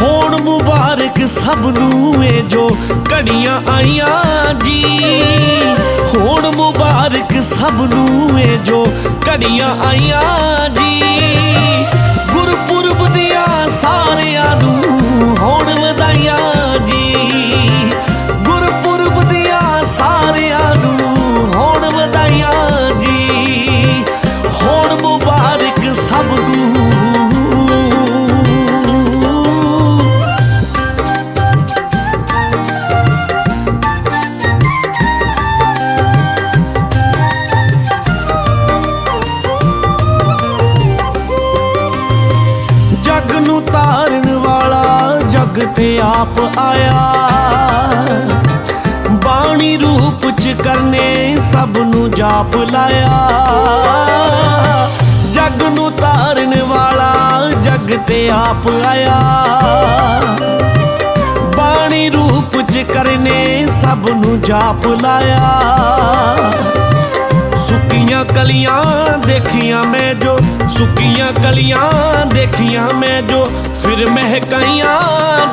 ਹੋਣ ਮੁਬਾਰਕ ਸਭ ਨੂੰ ਏ ਜੋ ਘੜੀਆਂ ਆਈਆਂ ਜੀ। ਹੋਣ ਮੁਬਾਰਕ ਸਭ ਨੂੰ ਏ ਜੋ ਘੜੀਆਂ ਆਈਆਂ ਜੀ। ਗੁਰਪੁਰਬ ਦੀ ਵਾਲਾ ਆਪ ਆਇਆ। ਬਾਣੀ ਰੂਪ ਚ ਕਰਨੇ ਸਭ ਨੂੰ ਜਾਪ ਲਾਇਆ। ਜਗ ਨੂੰ ਤਾਰਨ ਵਾਲਾ ਜਗ ਤੇ ਆਪ ਆਇਆ। ਬਾਣੀ ਰੂਪ ਚ ਕਰਨੇ ਸਭ ਨੂੰ ਜਾਪ ਲਾਇਆ। ਸੁੱਕੀਆਂ ਕਲੀਆਂ ਦੇਖੀਆਂ ਮੈਂ ਜੋ, ਸੁੱਕੀਆਂ ਕਲੀਆਂ ਦੇਖੀਆਂ ਮੈਂ ਜੋ, ਫਿਰ ਮਹਿਕਾਈਆਂ ਜੀ